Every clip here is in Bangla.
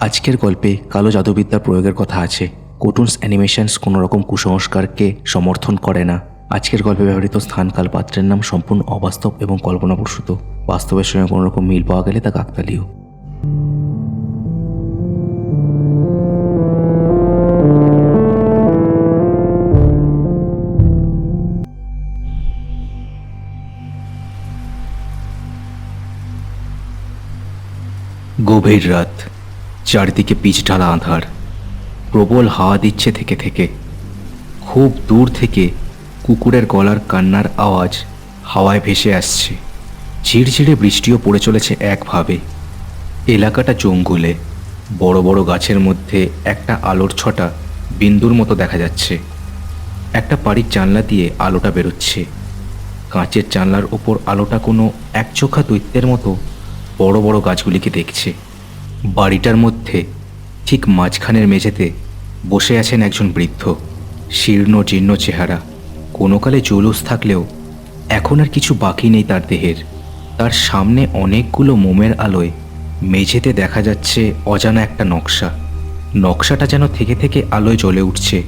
আজকের গল্পে কালো জাদুবিদ্যার প্রয়োগের কথা আছে। কোটুনস অ্যানিমেশনস কোনো রকম কুসংস্কারকে সমর্থন করে না। আজকের গল্পে ব্যবহৃত স্থানকাল পাত্রের নাম সম্পূর্ণ অবাস্তব এবং কল্পনাপ্রসূত। বাস্তবের সঙ্গে কোনো রকম মিল পাওয়া গেলে তা কাকতালীয় গভীর রাত। চারিদিকে পিচ ঢালা আঁধার। প্রবল হাওয়া দিচ্ছে থেকে থেকে। খুব দূর থেকে কুকুরের গলার কান্নার আওয়াজ হাওয়ায় ভেসে আসছে। ঝিরঝিরে বৃষ্টিও পড়ে চলেছে একভাবে। এলাকাটা জঙ্গলে, বড় বড় গাছের মধ্যে একটা আলোর ছটা বিন্দুর মতো দেখা যাচ্ছে। একটা বাড়ির জানলা দিয়ে আলোটা বেরোচ্ছে। কাঁচের জানলার ওপর আলোটা কোনো একচোখা দৈত্যের মতো বড় বড় গাছগুলিকে দেখছে। বাড়িটার মধ্যে, ঠিক মাঝখানের মেঝেতে বসে আছেন একজন বৃদ্ধ। শীর্ণ, জীর্ণ চেহারা। কোনো কালে জৌলুস থাকলেও এখন আর কিছু বাকি নেই তার দেহের। তার সামনে অনেকগুলো মোমের আলোয় মেঝেতে দেখা যাচ্ছে অজানা একটা নকশা। নকশাটা যেন থেকে থেকে আলোয় জ্বলে উঠছে।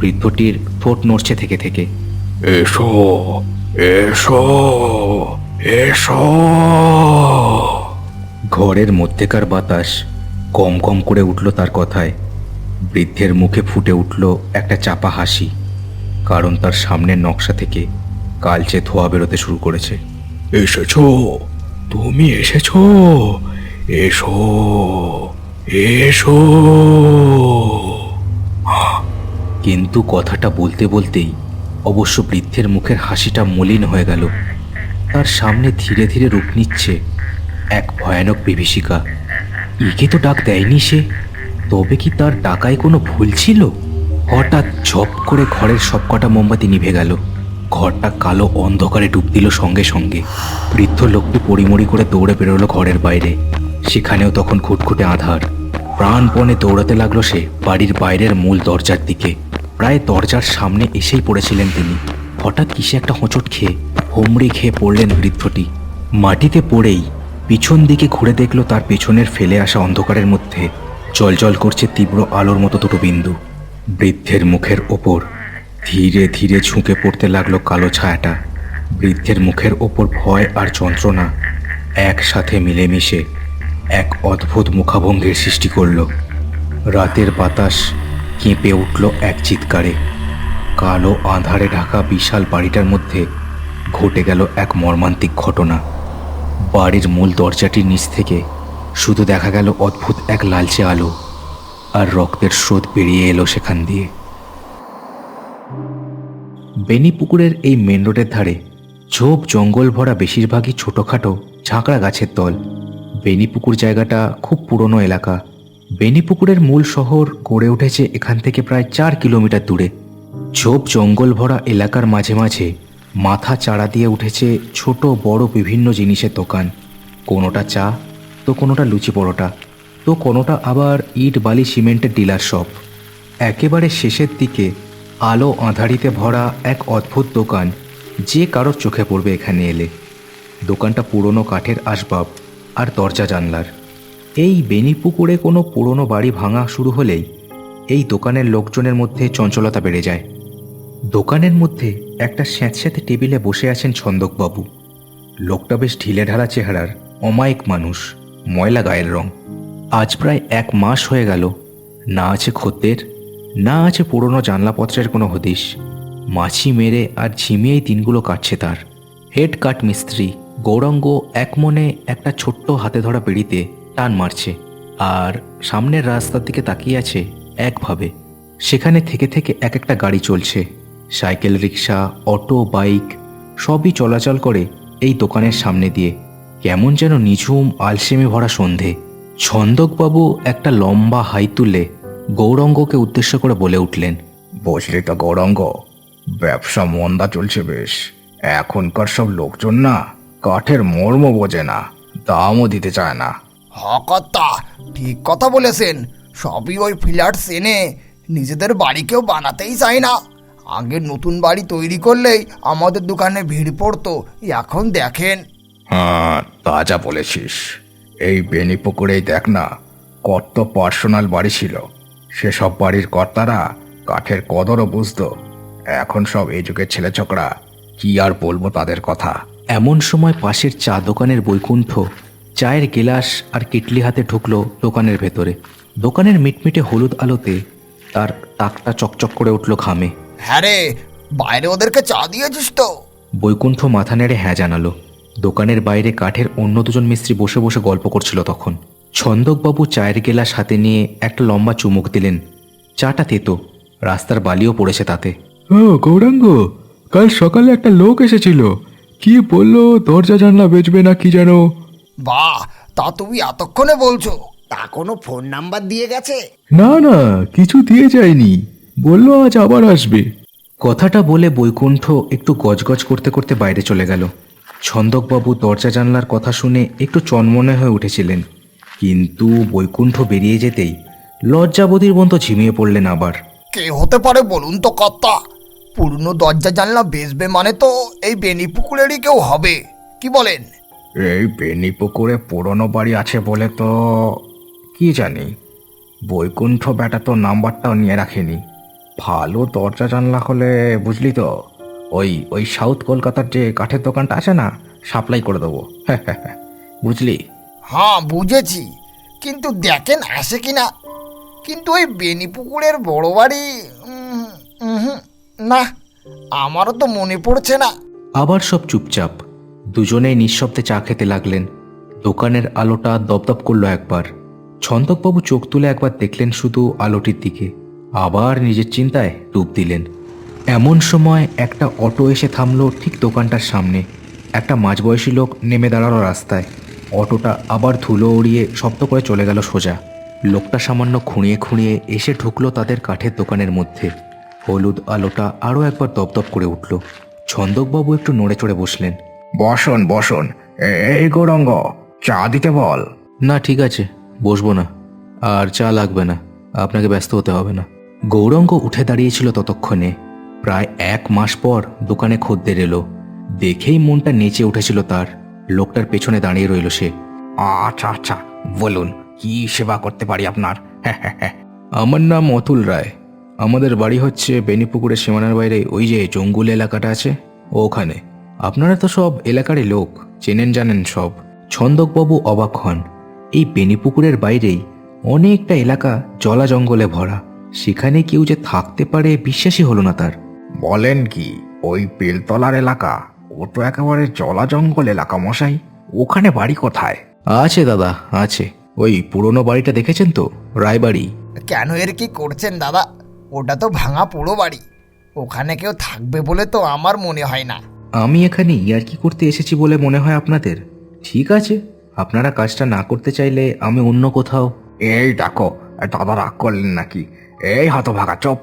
বৃদ্ধটির ঠোঁট নড়ছে থেকে থেকে। এসো এসো এসো। ঘরের মধ্যেকার বাতাস কম কম করে উঠল তার কথায়। বৃদ্ধের মুখে ফুটে উঠল একটা চাপা হাসি কারণ তার সামনের নকশা থেকে কালচে ধোয়া বেরোতে শুরু করেছে। এসেছ? তুমি এসেছ? এসো এসো। কিন্তু কথাটা বলতে বলতেই অবশ্য বৃদ্ধের মুখের হাসিটা মলিন হয়ে গেল। তার সামনে ধীরে ধীরে রূপ নিচ্ছে এক ভয়ানক বিভীষিকা। একে তো ডাক দেয়নি সে। তবে কি তার ডাকায় কোনো ভুল ছিল? হঠাৎ ঝপ করে ঘরের সবকটা মোমবাতি নিভে গেল। ঘরটা কালো অন্ধকারে ডুব দিল সঙ্গে সঙ্গে। বৃদ্ধ লোকটি পরিমরি করে দৌড়ে বেরোলো ঘরের বাইরে। সেখানেও তখন খুটখুটে আধার। প্রাণপণে দৌড়াতে লাগল সে বাড়ির বাইরের মূল দরজার দিকে। প্রায় দরজার সামনে এসেই পড়েছিলেন তিনি। হঠাৎ কিসে একটা হোঁচট খেয়ে হোমড়ে খেয়ে পড়লেন বৃদ্ধটি। মাটিতে পড়েই পিছন দিকে ঘুরে দেখল তার পেছনের ফেলে আসা অন্ধকারের মধ্যে জলজল করছে তীব্র আলোর মতো দুটো বিন্দু। বৃদ্ধের মুখের ওপর ধীরে ধীরে ঝুঁকে পড়তে লাগল কালো ছায়াটা। বৃদ্ধের মুখের ওপর ভয় আর যন্ত্রণা একসাথে মিলেমিশে এক অদ্ভুত মুখাভঙ্গের সৃষ্টি করল। রাতের বাতাস কেঁপে উঠল এক চিৎকারে। কালো আঁধারে ঢাকা বিশাল বাড়িটার মধ্যে ঘটে গেল এক মর্মান্তিক ঘটনা। বাড়ির মূল দরজাটির নিচ থেকে শুধু দেখা গেল অদ্ভুত এক লালচে আলো আর রক্তের স্রোত বেরিয়ে এলো সেখান দিয়ে। বেনিপুকুরের এই মেন রোডের ধারে ঝোপ জঙ্গল ভরা বেশিরভাগই ছোটোখাটো ঝাঁকড়া গাছের দল বেনিপুকুর জায়গাটা খুব পুরনো এলাকা। বেনিপুকুরের মূল শহর গড়ে উঠেছে এখান থেকে প্রায় চার কিলোমিটার দূরে। ঝোপ জঙ্গল ভরা এলাকার মাঝে মাঝে মাথা চাড়া দিয়ে উঠেছে ছোট বড় বিভিন্ন জিনিসের দোকান। কোনোটা চা, তো কোনোটা লুচি পরোটা, তো কোনোটা আবার ইট, বালি, সিমেন্টের ডিলার শপ। একেবারে শেষের দিকে আলো আঁধারিতে ভরা এক অদ্ভুত দোকান যে কারোর চোখে পড়বে এখানে এলে। দোকানটা পুরনো কাঠের আসবাব আর দরজা জানলার। এই বেনিপুকুরে কোনো পুরনো বাড়ি ভাঙা শুরু হলেই এই দোকানের লোকজনের মধ্যে চঞ্চলতা বেড়ে যায়। দোকানের মধ্যে একটা স্যাঁতস্যাঁতে টেবিলে বসে আছেন ছন্দকবাবু। লোকটা বেশ ঢিলে ঢালা চেহারার, অমায়িক মানুষ, ময়লা গায়ের রং। আজ প্রায় এক মাস হয়ে গেল। না আছে খদ্দের, না আছে পুরনো জানলাপত্রের কোনো হদিশ। মাছি মেরে আর ঝিমিয়েই দিনগুলো কাটছে তার। হেড কাট মিস্ত্রি, গৌরাঙ্গ এক মনে একটা ছোট্ট হাতে ধরা বেড়িতে টান মারছে। আর সামনের রাস্তার দিকে তাকিয়ে আছে একভাবে। সেখানে থেকে থেকে এক একটা গাড়ি চলছে। সাইকেল রিক্সা অটো বাইক সবই চলাচল করে এই দোকানের সামনে দিয়ে। কেমন যেন নিঝুম আলসেমে ভরা সন্ধে। ছন্দকবাবু একটা লম্বা হাই তুলে গৌরঙ্গকে উদ্দেশ্য করে বলে উঠলেন বুঝলি তো গৌরঙ্গ ব্যবসা মন্দা চলছে বেশ। এখনকার সব লোকজন না কাঠের মর্ম বোঝে না দামও দিতে চায় না। হকত্তা ঠিক কথা বলেছেন। সবই ওই ফ্ল্যাট এনে নিজেদের বাড়ি কেউ বানাতেই চায় না। আগে নতুন বাড়ি তৈরি করলেই আমাদের দোকানে ভিড় পড়তো এখন দেখেন। হ্যাঁ তা যা বলেছিস। এই বেনি পুকুরেই দেখ না কত পার্সোনাল বাড়ি ছিল। সেসব বাড়ির কর্তারা কাঠের কদরও বুঝতো। এখন সব এই যুগের ছেলে ছেলেচকরা কি আর বলব তাদের কথা। এমন সময় পাশের চা দোকানের বৈকুণ্ঠ চায়ের গেলাস আর কেটলি হাতে ঢুকলো দোকানের ভেতরে। দোকানের মিটমিটে হলুদ আলোতে তার তাকটা চকচক করে উঠল ঘামে। হ্যাঁ রে বাইরে ওদেরকে চা দিয়েছিস তো। বৈকুণ্ঠ মাথা নেড়ে হ্যাঁ জানালো। দোকানের বাইরে কাঠের অন্য দুজন মিস্ত্রি বসে বসে গল্প করছিল তখন। ছন্দকবাবু চায়ের গেলাস হাতে নিয়ে একটা লম্বা চুমুক দিলেন। চাটা তেতো রাস্তার বালিও পড়েছে তাতে। ও গৌরাঙ্গ কাল সকালে একটা লোক এসেছিল। কি বলল দরজা জানলা বেচবে না কি যেন? বাহ তা তুমি এতক্ষণে বলছো তা কোনো ফোন নাম্বার দিয়ে গেছে? না না কিছু দিয়ে যায়নি। বলল আজ আবার আসবে। কথাটা বলে বৈকুণ্ঠ একটু গজগজ করতে করতে বাইরে চলে গেল। ছন্দকবাবু দরজা জানলার কথা শুনে একটু চনমনে হয়ে উঠেছিলেন। কিন্তু বৈকুণ্ঠ বেরিয়ে যেতেই লজ্জাবতীর মতো ঝিমিয়ে পড়লেন আবার। কে হতে পারে বলুন তো কর্তা? পুরনো দরজা জানলা বেচবে মানে তো এই বেনিপুকুরেরই কেউ হবে। কি বলেন? এই বেনি পুকুরে পুরনো বাড়ি আছে বলে তো কি জানি। বৈকুণ্ঠ বেটা তো নাম্বারটাও নিয়ে রাখেনি। ভালো দরজা জানলা হলে বুঝলি তো ওই ওই সাউথ কলকাতার যে কাঠের দোকানটা আছে না সাপ্লাই করে দেবো। বুঝলি? হ্যাঁ বুঝেছি। কিন্তু দেখেন আসে কিনা কিন্তু ওই বেনিপুকুরের বড় বাড়ি না আমারও তো মনে পড়ছে না। আবার সব চুপচাপ। দুজনেই নিঃশব্দে চা খেতে লাগলেন। দোকানের আলোটা দপদপ করল একবার। ছন্দকবাবু চোখ তুলে একবার দেখলেন শুধু আলোটির দিকে। আবার নিজের চিন্তায় ডুব দিলেন। এমন সময় একটা অটো এসে থামলো ঠিক দোকানটার সামনে। একটা মাঝবয়সী লোক নেমে দাঁড়াল রাস্তায়। অটোটা আবার ধুলো উড়িয়ে শব্দ করে চলে গেল সোজা। লোকটা সামান্য খুঁড়িয়ে খুঁড়িয়ে এসে ঢুকলো তাদের কাঠের দোকানের মধ্যে। হলুদ আলোটা আরও একবার দপদপ করে উঠল। ছন্দকবাবু একটু নড়ে চড়ে বসলেন। বসন বসন। এ- এই গৌরঙ্গ চা দিতে বল। না ঠিক আছে বসবো না। আর চা লাগবে না। আপনাকে ব্যস্ত হতে হবে না। গৌরঙ্গ উঠে দাঁড়িয়েছিল ততক্ষণে। প্রায় এক মাস পর দোকানে খদ্দের এলো। দেখেই মনটা নেচে উঠেছিল তার। লোকটার পেছনে দাঁড়িয়ে রইল সে। আচ্ছা আচ্ছা বলুন কি সেবা করতে পারি আপনার? হ্যাঁ, আমার নাম অতুল রায়। আমাদের বাড়ি হচ্ছে বেনিপুকুরের সীমানার বাইরে। ওই যে জঙ্গুল এলাকাটা আছে ওখানে। আপনারা তো সব এলাকারই লোক চেনেন জানেন সব। ছন্দকবাবু অবাক হন। এই বেনিপুকুরের বাইরেই অনেকটা এলাকা জলা জঙ্গলে ভরা। সেখানে কেউ যে থাকতে পারে বিশ্বাসই হলো না তার। বলেন কি ওই বেলতলার এলাকা ও তো একেবারে জলা জঙ্গল এলাকা মশাই। ওখানে বাড়ি কোথায়? আছে দাদা আছে। ওই পুরনো বাড়িটা দেখেছেন তো? রায়বাড়ি। কেন এর কি করছেন দাদা? ওটা তো ভাঙা পুরো বাড়ি। ওখানে কেউ থাকবে বলে তো আমার মনে হয় না। আমি এখানে ইয়ার্কি করতে এসেছি বলে মনে হয় আপনাদের? ঠিক আছে আপনারা কাজটা না করতে চাইলে আমি অন্য কোথাও। এই দেখো দাদা রাগ করলেন নাকি? এই হতভাগা চপ।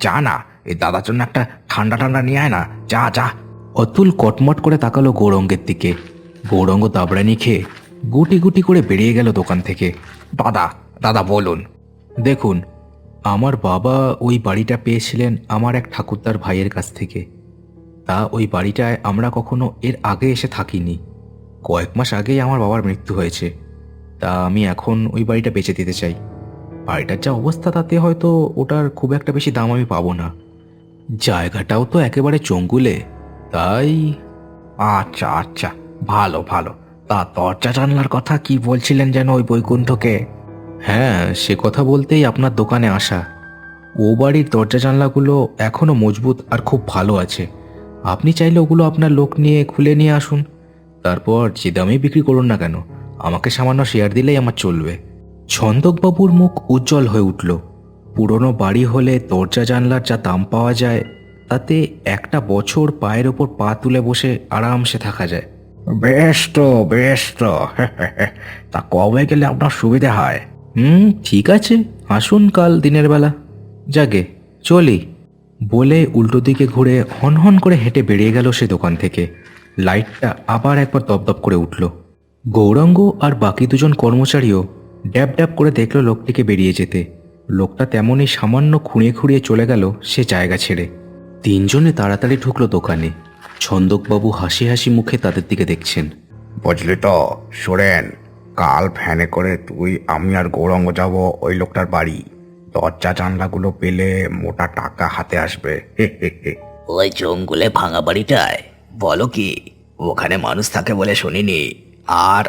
যা না, এই দাদার জন্য একটা ঠান্ডা ঠান্ডা নিয়ে আয় না। যা যা। অতুল কটমট করে তাকালো গৌরঙ্গের দিকে। গৌরঙ্গ দাবড়ানি খেয়ে গুটি গুটি করে বেরিয়ে গেল দোকান থেকে। দাদা দাদা বলুন। দেখুন, আমার বাবা ওই বাড়িটা পেয়েছিলেন আমার এক ঠাকুরদার ভাইয়ের কাছ থেকে। তা ওই বাড়িটায় আমরা কখনো এর আগে এসে থাকিনি। কয়েক মাস আগেই আমার বাবার মৃত্যু হয়েছে। তা আমি এখন ওই বাড়িটা বেচে দিতে চাই। বাড়িটার যা অবস্থা তাতে হয়তো ওটার খুব একটা বেশি দাম আমি পাবো না। জায়গাটাও তো একেবারে চঙ্গুলে তাই আচ্ছা আচ্ছা ভালো ভালো। তা দরজা জানলার কথা কি বলছিলেন যেন ওই বৈকুণ্ঠকে? হ্যাঁ সে কথা বলতেই আপনার দোকানে আসা। ও বাড়ির দরজা জানলাগুলো এখনও মজবুত আর খুব ভালো আছে। আপনি চাইলে ওগুলো আপনার লোক নিয়ে খুলে নিয়ে আসুন। তারপর যে দামেই বিক্রি করুন না কেন, আমাকে সামান্য শেয়ার দিলেই আমার চলবে। ছন্দকবাবুর মুখ উজ্জ্বল হয়ে উঠল। পুরনো বাড়ি হলে দরজা জানলার যা দাম পাওয়া যায় তাতে একটা বছর পায়ের ওপর পা তুলে বসে আরামসে থাকা যায়। বেশ তো বেশ তো তা কবে গেলে আপনার সুবিধা হয়? হুম ঠিক আছে আসুন কাল দিনের বেলা। যাগে চলি। বলে উল্টো দিকে ঘুরে হন হন করে হেঁটে বেরিয়ে গেল সে দোকান থেকে। লাইটটা আবার একবার দপদপ করে উঠল। গৌরাঙ্গ আর বাকি দুজন কর্মচারীও ড্যাব ড্যাব করে দেখল লোকটিকে বেরিয়ে যেতে। লোকটা তেমনই সামান্য খুঁড়িয়ে খুঁড়িয়ে চলে গেল সে জায়গা ছেড়ে। তিনজনে তাড়াতাড়ি ঢুকলো দোকানে। ছন্দকবাবু হাসি হাসি মুখে তাদের দিকে দেখছেন। বুঝলি তো শোনেন কাল ফ্যানে করে তুই আমি আর গৌরঙ্গ যাব ওই লোকটার বাড়ি। দরজা জানলাগুলো পেলে মোটা টাকা হাতে আসবে। হে হে হে। ওই জঙ্গলে ভাঙা বাড়িটায় বলো কি ওখানে মানুষ থাকে বলে শুনিনি। আর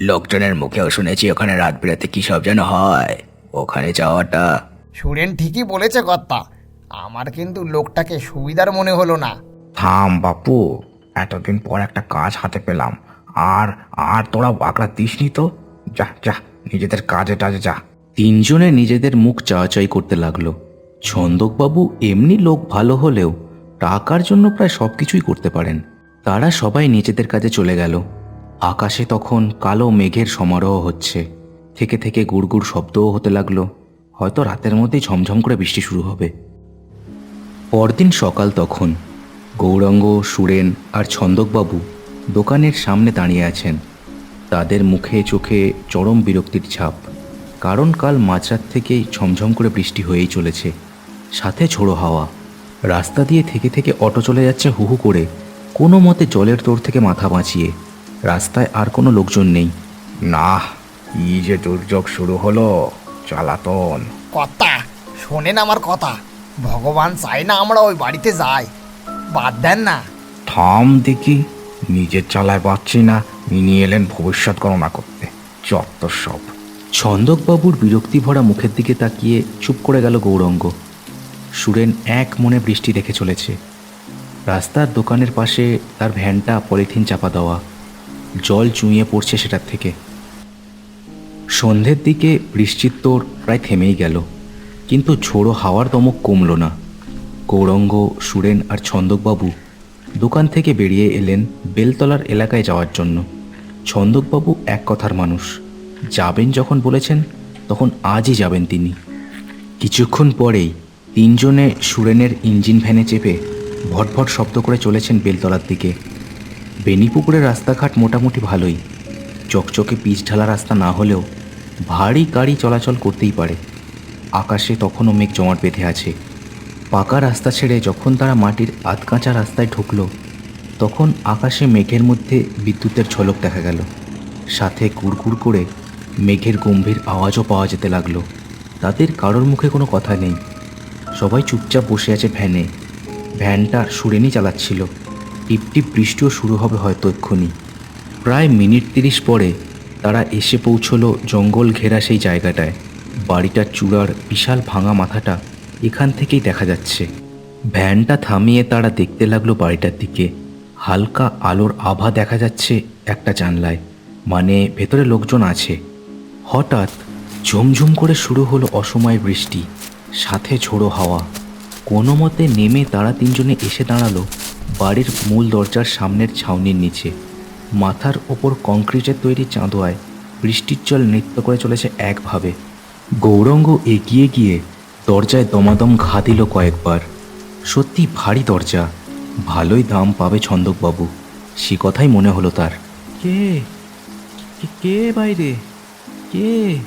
লোকজনের মুখেও শুনেছি ওখানে রাত বিরাতে কি সব যেন হয়। ওখানে যাওয়াটা সুরেন ঠিকই বলেছে কর্তা। আমার কিন্তু লোকটাকে সুবিধার মনে হলো না। থাম বাপু এতদিন পর একটা কাজ হাতে পেলাম। আর আর তোরা বাকড়া দিসনি তো? যা যা নিজেদের কাজে টাজে যা। তিনজনে নিজেদের মুখ চাওয়াচাই করতে লাগল। ছন্দকবাবু এমনি লোক ভালো হলেও টাকার জন্য প্রায় সব কিছুই করতে পারেন। তারা সবাই নিজেদের কাজে চলে গেল। আকাশে তখন কালো মেঘের সমারোহ হচ্ছে। থেকে থেকে গুড়গুড় শব্দও হতে লাগল। হয়তো রাতের মধ্যেই ঝমঝম করে বৃষ্টি শুরু হবে। পরদিন সকাল তখন। গৌরাঙ্গ, সুরেন আর ছন্দকবাবু দোকানের সামনে দাঁড়িয়ে আছেন। তাদের মুখে চোখে চরম বিরক্তির ছাপ। কারণ কাল মাঝরাত থেকেই ঝমঝম করে বৃষ্টি হয়েই চলেছে। সাথে ঝোড়ো হাওয়া। রাস্তা দিয়ে থেকে থেকে অটো চলে যাচ্ছে হুহু করে। কোনো মতে জলের তোর থেকে মাথা বাঁচিয়ে। রাস্তায় আর কোনো লোকজন নেই। না কি যে দুর্যোগ শুরু হলো চালাতন। কথা শোনেন আমার কথা। ভগবান চাই না আমরা ওই বাড়িতে যাই। বাদ দেন না। থাম দেখি নিজের চালায় পাচ্ছি না ইনি এলেন ভবিষ্যৎ গণনা করতে। যত সব। ছন্দকবাবুর বিরক্তি ভরা মুখের দিকে তাকিয়ে চুপ করে গেল গৌরঙ্গ। সুরেন এক মনে বৃষ্টি দেখে চলেছে। রাস্তার দোকানের পাশে তার ভ্যানটা পলিথিন চাপা দেওয়া। জল চুঁইয়ে পড়ছে সেটার থেকে। সন্ধ্যের দিকে বৃষ্টির তোর প্রায় থেমেই গেল, কিন্তু ঝোড়ো হাওয়ার দমক কমল না। গৌরঙ্গ, সুরেন আর ছন্দকবাবু দোকান থেকে বেরিয়ে এলেন বেলতলার এলাকায় যাওয়ার জন্য। ছন্দকবাবু এক কথার মানুষ। যাবেন যখন বলেছেন, তখন আজই যাবেন তিনি। কিছুক্ষণ পরেই তিনজনে সুরেনের ইঞ্জিন ভ্যানে চেপে ভটভট শব্দ করে চলেছেন বেলতলার দিকে। বেনিপুকুরের রাস্তাঘাট মোটামুটি ভালোই। চকচকে পিচ ঢালা রাস্তা না হলেও ভারী গাড়ি চলাচল করতেই পারে। আকাশে তখনও মেঘ জমাট বেঁধে আছে। পাকা রাস্তা ছেড়ে যখন তারা মাটির আধকাঁচা রাস্তায় ঢুকলো, তখন আকাশে মেঘের মধ্যে বিদ্যুতের ঝলক দেখা গেল। সাথে কুড়কুড় করে মেঘের গম্ভীর আওয়াজও পাওয়া যেতে লাগল। তাদের কারোর মুখে কোনো কথা নেই। সবাই চুপচাপ বসে আছে ভ্যানে। ভ্যানটা সুরেনি চালাচ্ছিল। টিপ টিপ বৃষ্টিও শুরু হবে হয়তো এক্ষুনি। প্রায় মিনিট তিরিশ পরে তারা এসে পৌঁছলো জঙ্গল ঘেরা সেই জায়গাটায়। বাড়িটার চূড়ার বিশাল ভাঙা মাথাটা এখান থেকেই দেখা যাচ্ছে। ভ্যানটা থামিয়ে তারা দেখতে লাগল বাড়িটার দিকে। হালকা আলোর আভা দেখা যাচ্ছে একটা জানলায়। মানে ভেতরে লোকজন আছে। হঠাৎ ঝুমঝুম করে শুরু হলো অসময় বৃষ্টি, সাথে ঝোড়ো হাওয়া। কোনো মতে নেমে তারা তিনজনে এসে দাঁড়াল। বাড়ির মূল দরজার সামনের ছাউনির নিচে। মাথার ওপর কংক্রিটের তৈরি চাঁদোয়ায় বৃষ্টির জল নৃত্য করে চলেছে একভাবে। গৌরঙ্গ এগিয়ে গিয়ে দরজায় দমাদম ঘা দিল কয়েকবার। সত্যি ভারী দরজা। ভালোই দাম পাবে ছন্দকবাবু। সে কথাই মনে হলো তার। কে কে বাইরে? কে?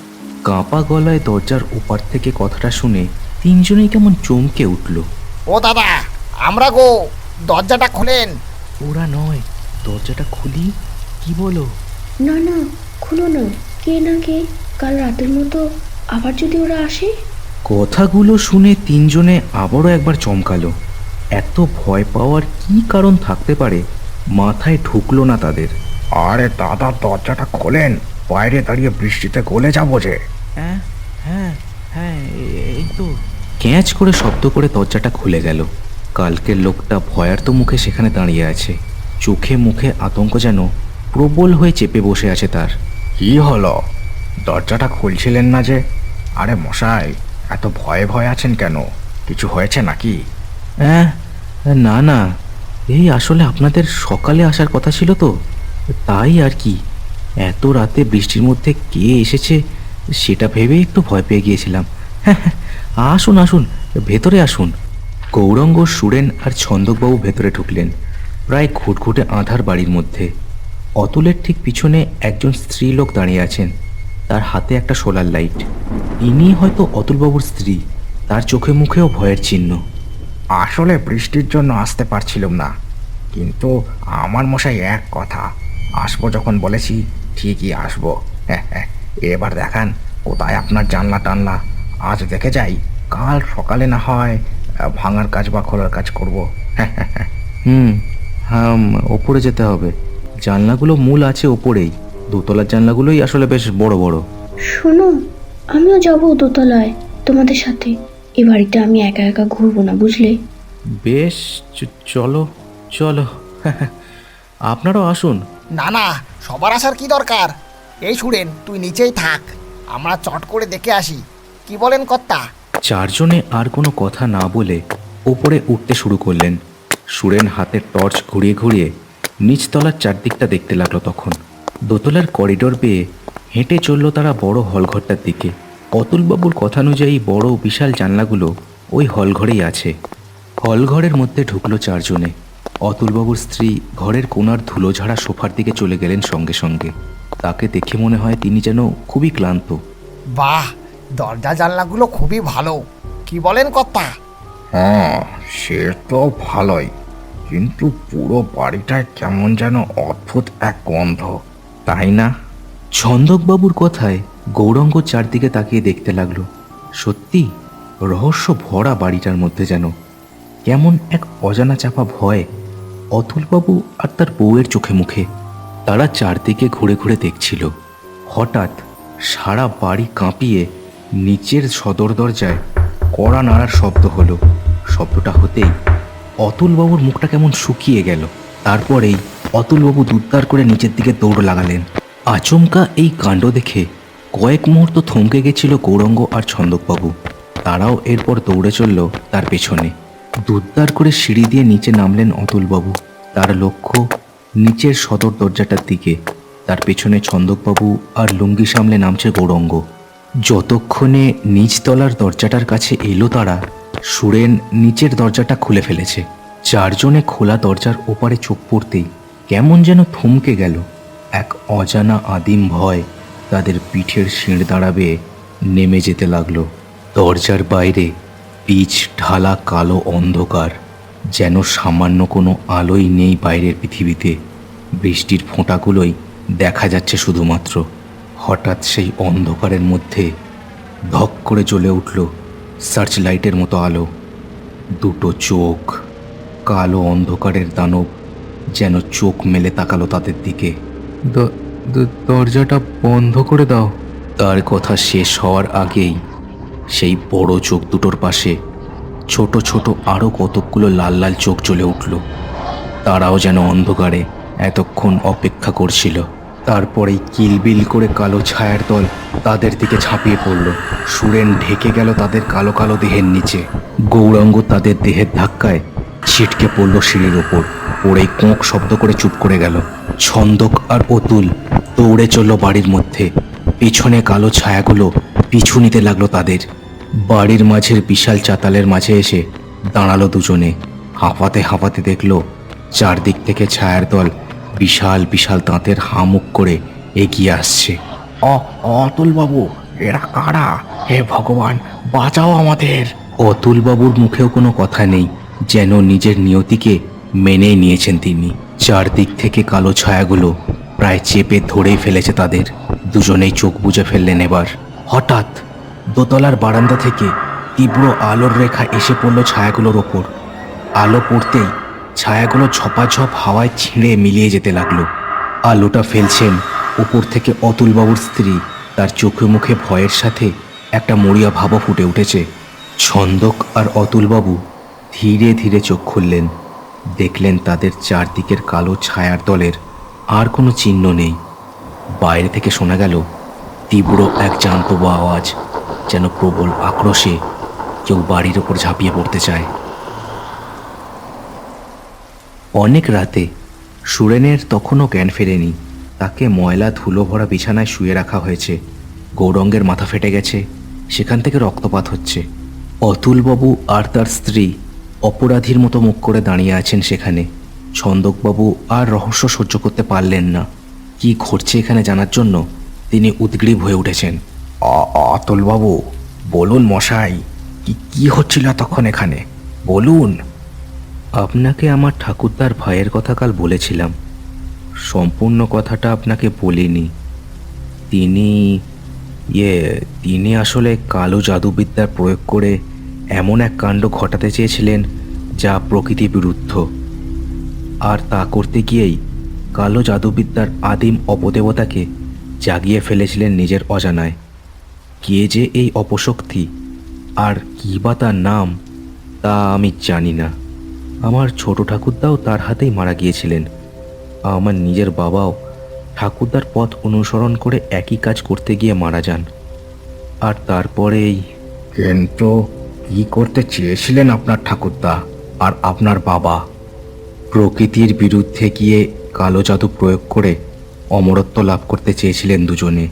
কাঁপা গলায় দরজার ওপার থেকে কথাটা শুনে তিনজনেই কেমন চমকে উঠল। ও দাদা আমরা গো দরজাটা খোলেন। ওরা নয় দরজাটা খুলি? কি বলো? না না খুলো না। কে না কে কাল রাতের মতো আবার যদি ওরা আসে? কথাগুলো শুনে তিনজনে আবারও একবার চমকালো। এত ভয় পাওয়ার কি কারণ থাকতে পারে? মাথায় ঢুকলো না তাদের। আরে দাদা দরজাটা খোলেন। বাইরে দাঁড়িয়ে বৃষ্টিতে গলে যাব যে। হ্যাঁ হ্যাঁ হ্যাঁ এই তো। ক্যাঁচ করে শব্দ করে দরজাটা খুলে গেল। কালকের লোকটা ভয়ার্ত মুখে সেখানে দাঁড়িয়ে আছে। চোখে মুখে আতঙ্ক যেন প্রবল হয়ে চেপে বসে আছে তার। কি হলো? দরজাটা খুলছিলেন না যে? আরে মশাই, এত ভয়ে ভয়ে আছেন কেন? কিছু হয়েছে নাকি? হ্যাঁ না না। এই আসলে আপনাদের সকালে আসার কথা ছিল তো। তাই আর কি। এত রাতে বৃষ্টির মধ্যে কে এসেছে সেটা ভেবেই একটু ভয় পেয়ে গিয়েছিলাম। হ্যাঁ হ্যাঁ। আসুন আসুন। ভেতরে আসুন। গৌরঙ্গ, সুরেন আর ছন্দকবাবু ভেতরে ঢুকলেন। প্রায় ঘুটঘুটে আধার বাড়ির মধ্যে। অতুলের ঠিক পিছনে একজন স্ত্রীলোক দাঁড়িয়ে আছেন। তার হাতে একটা সোলার লাইট। ইনি হয়তো অতুলবাবুর স্ত্রী। তার চোখে মুখেও ভয়ের চিহ্ন। আসলে বৃষ্টির জন্য আসতে পারছিলাম না। কিন্তু আমার মশাই এক কথা। আসব যখন বলেছি, ঠিকই আসব। এবার দেখান, কোথায় আপনার জানলা টানলা? আজ দেখে যাই, কাল সকালে না হয় ভাঙার কাজ বা খোলার কাজ করব। হুম হ্যাঁ ওপরে যেতে হবে। জানলাগুলো মূল আছে ওপরেই। দোতলার জানলাগুলোই আসলে বেশ বড় বড়। শোনো আমিও যাব দোতলায় তোমাদের সাথে। এ বাড়িতে আমি একা একা ঘুরবো না বুঝলে? বেশ চ- চলো চলো। আপনারাও আসুন। না না সবার আসার কি দরকার? এই সুরেন তুই নিচেই থাক। আমরা চট করে দেখে আসি। কি বলেন কর্তা? চারজনে আর কোনো কথা না বলে ওপরে উঠতে শুরু করলেন। সুরেন হাতের টর্চ ঘুরিয়ে ঘুরিয়ে নিচতলার চারদিকটা দেখতে লাগল তখন। দোতলার করিডোর পেয়ে হেঁটে চলল তারা বড় হলঘরটার দিকে। অতুলবাবুর কথানুযায়ী বড় বিশাল জানলাগুলো ওই হলঘরেই আছে। হলঘরের মধ্যে ঢুকলো চারজনে। অতুলবাবুর স্ত্রী ঘরের কোনার ধুলো ঝাড়া সোফার দিকে চলে গেলেন সঙ্গে সঙ্গে। তাকে দেখে মনে হয় তিনি যেন খুবই ক্লান্ত। বাহ! দরজা জানলাগুলো খুবই ভালো। কি বলেন কর্তা? হ্যাঁ সে তো ভালোই। কিন্তু পুরো বাড়িটায় কেমন যেন অদ্ভুত এক গন্ধ। তাই না? ছন্দকবাবুর কথায় গৌরঙ্গ চারদিকে তাকিয়ে দেখতে লাগল। সত্যি রহস্য ভরা বাড়িটার মধ্যে যেন কেমন এক অজানা চাপা ভয়। অতুলবাবু আর তার বউয়ের চোখে মুখে। তারা চারদিকে ঘুরে ঘুরে দেখছিল। হঠাৎ সারা বাড়ি কাঁপিয়ে নিচের সদর দরজায় কড়া নাড়ার শব্দ হলো। শব্দটা হতেই অতুলবাবুর মুখটা কেমন শুকিয়ে গেল। তারপরেই অতুলবাবু দুদ্দার করে নিচের দিকে দৌড় লাগালেন। আচমকা এই কাণ্ড দেখে কয়েক মুহূর্ত থমকে গেছিল গৌরঙ্গ আর ছন্দকবাবু। তারাও এরপর দৌড়ে চলল তার পেছনে। দুদ্দার করে সিঁড়ি দিয়ে নিচে নামলেন অতুলবাবু। তার লক্ষ্য নিচের সদর দরজাটার দিকে। তার পেছনে ছন্দকবাবু আর লুঙ্গি সামলে নামছে গৌরঙ্গ। যতক্ষণে নিচতলার দরজাটার কাছে এলো তারা, সুরেন নিচের দরজাটা খুলে ফেলেছে। চারজনে খোলা দরজার ওপারে চোখ পড়তেই কেমন যেন থমকে গেল। এক অজানা আদিম ভয় তাদের পিঠের শিঁড় দাঁড়াবে নেমে যেতে লাগল। দরজার বাইরে পিচ ঢালা কালো অন্ধকার, যেন সামান্য কোনো আলোই নেই বাইরের পৃথিবীতে। বৃষ্টির ফোঁটাগুলোই দেখা যাচ্ছে শুধুমাত্র। হঠাৎ সেই অন্ধকারের মধ্যে ধক করে জ্বলে উঠল সার্চ লাইটের মতো আলো। দুটো চোখ কালো অন্ধকারের দানব যেন চোখ মেলে তাকালো তাদের দিকে। দরজাটা বন্ধ করে দাও। তার কথা শেষ হওয়ার আগেই সেই বড় চোখ দুটোর পাশে ছোট ছোট আরও কতকগুলো লাল লাল চোখ জ্বলে উঠল। তারাও যেন অন্ধকারে এতক্ষণ অপেক্ষা করছিল। তারপরেই কিলবিল করে কালো ছায়ার দল তাদের দিকে ঝাঁপিয়ে পড়ল। সুরেন ঢেকে গেল তাদের কালো কালো দেহের নিচে। গৌরাঙ্গ তাদের দেহের ধাক্কায় ছিটকে পড়ল সিঁড়ির ওপর। পড়েই কোঁক শব্দ করে চুপ করে গেল। ছন্দক আর অতুল দৌড়ে চলল বাড়ির মধ্যে। পিছনে কালো ছায়াগুলো পিছু নিতে লাগল তাদের। বাড়ির মাঝের বিশাল চাতালের মাঝে এসে দাঁড়াল দুজনে। হাঁপাতে হাঁপাতে দেখল, চারদিক থেকে ছায়ার দল বিশাল বিশাল দাঁতের হামুক করে এগিয়ে আসছে। অ অতুল বাবু এরা কারা? হে ভগবান, বাঁচাও আমাদের! অতুলবাবুর মুখেও কোনো কথা নেই, যেন নিজের নিয়তিকে মেনে নিয়েছেন তিনি। চারদিক থেকে কালো ছায়াগুলো প্রায় চেপে ধরেই ফেলেছে তাদের। দুজনেই চোখ বুজে ফেললেন এবার। হঠাৎ দোতলার বারান্দা থেকে তীব্র আলোর রেখা এসে পড়ল ছায়াগুলোর ওপর। আলো পড়তেই ছায়াগুলো ঝপাঝপ হাওয়ায় ছিঁড়ে মিলিয়ে যেতে লাগল। আলোটা ফেলছেন উপর থেকে অতুলবাবুর স্ত্রী। তার চোখে মুখে ভয়ের সাথে একটা মরিয়া ভাবও ফুটে উঠেছে। ছন্দক আর অতুলবাবু ধীরে ধীরে চোখ খুললেন। দেখলেন তাদের চারদিকের কালো ছায়ার দলের আর কোনো চিহ্ন নেই। বাইরে থেকে শোনা গেল তীব্র এক জান্তব আওয়াজ, যেন প্রবল আক্রোশে কেউ বাড়ির ওপর ঝাঁপিয়ে পড়তে চায়। অনেক রাতে সুরেনের তখনও জ্ঞান ফেরেনি। তাকে ময়লা ধুলো ভরা বিছানায় শুয়ে রাখা হয়েছে। গৌরঙ্গের মাথা ফেটে গেছে। সেখান থেকে রক্তপাত হচ্ছে। অতুলবাবু আর তার স্ত্রী অপরাধীর মতো মুখ করে দাঁড়িয়ে আছেন সেখানে। ছন্দকবাবু আর রহস্য সহ্য করতে পারলেন না। কি ঘটছে এখানে জানার জন্য তিনি উদ্গ্রীব হয়ে উঠেছেন। অতুল বাবু বলুন মশাই, কি কি হচ্ছিল তখন এখানে? বলুন। আপনাকে আমার ঠাকুরদার ভাইয়ের কথা কাল বলেছিলাম। সম্পূর্ণ কথাটা আপনাকে বলিনি। তিনি ইয়ে তিনি আসলে কালো জাদুবিদ্যার প্রয়োগ করে এমন এক কাণ্ড ঘটাতে চেয়েছিলেন যা প্রকৃতি বিরুদ্ধ। আর তা করতে গিয়েই কালো জাদুবিদ্যার আদিম অপদেবতাকে জাগিয়ে ফেলেছিলেন নিজের অজানায়। কে যে এই অপশক্তি, আর কী বা তার নাম, তা আমি জানি না। আমার ছোট ঠাকুরদাও তার হাতেই মারা গিয়েছিলেন। আমার নিজের বাবাও ঠাকুরদার পথ অনুসরণ করে একই কাজ করতে গিয়ে মারা যান। আর তারপরেই কিন্তু কি করতে চেয়েছিলেন আপনার ঠাকুরদা আর আপনার বাবা? প্রকৃতির বিরুদ্ধে গিয়ে কালো জাদু প্রয়োগ করে অমরত্ব লাভ করতে চেয়েছিলেন দুজনে।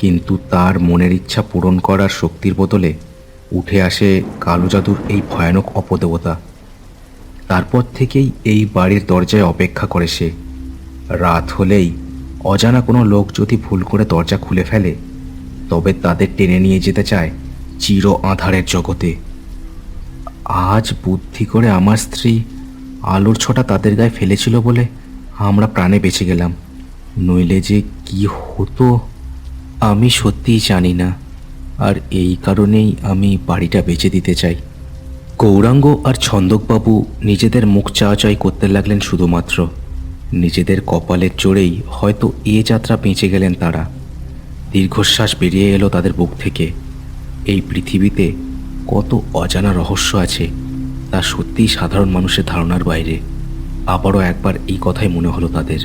কিন্তু তার মনের ইচ্ছা পূরণ করার শক্তির বদলে উঠে আসে কালো জাদুর এই ভয়ানক অপদেবতা। তারপর থেকেই এই বাড়ির দরজায় অপেক্ষা করে সে। রাত হলেই অজানা কোনো লোক যদি ভুল করে দরজা খুলে ফেলে, তবে তাদের টেনে নিয়ে যেতে চায় চির আধারের জগতে। আজ বুদ্ধি করে আমার স্ত্রী আলোর ছটা তাদের গায়ে ফেলেছিল বলে আমরা প্রাণে বেঁচে গেলাম। নইলে যে কি হতো, আমি সত্যিই জানি না। আর এই কারণেই আমি বাড়িটা বেচে দিতে চাই। গৌরাঙ্গ আর ছন্দকবাবু নিজেদের মুখ চাওয়াচাই করতে লাগলেন শুধুমাত্র। নিজেদের কপালের চড়েই হয়তো এ যাত্রা বেঁচে গেলেন তারা। দীর্ঘশ্বাস বেরিয়ে এলো তাদের বুক থেকে। এই পৃথিবীতে কত অজানা রহস্য আছে, তা সত্যিই সাধারণ মানুষের ধারণার বাইরে। আবারও একবার এই কথাই মনে হলো তাদের।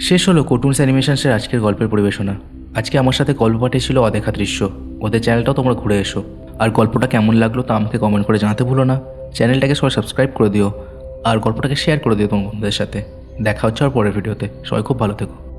শেষ হলো কার্টুনস অ্যানিমেশনসের আজকের গল্পের পরিবেশনা। আজকে আমার সাথে গল্প পাঠিয়েছিল অদেখা দৃশ্য। ওদের চ্যানেলটাও তোমরা ঘুরে এসো। আর গল্পটা কেমন লাগল তা আমাকে কমেন্ট করে জানাতে ভুলো না। চ্যানেলটাকে সবাই সাবস্ক্রাইব করে দিও। আর গল্পটাকে শেয়ার করে দিও তোমার বন্ধুদের সাথে। দেখা হচ্ছে আর পরের ভিডিওতে সবাই খুব ভালো থেকো।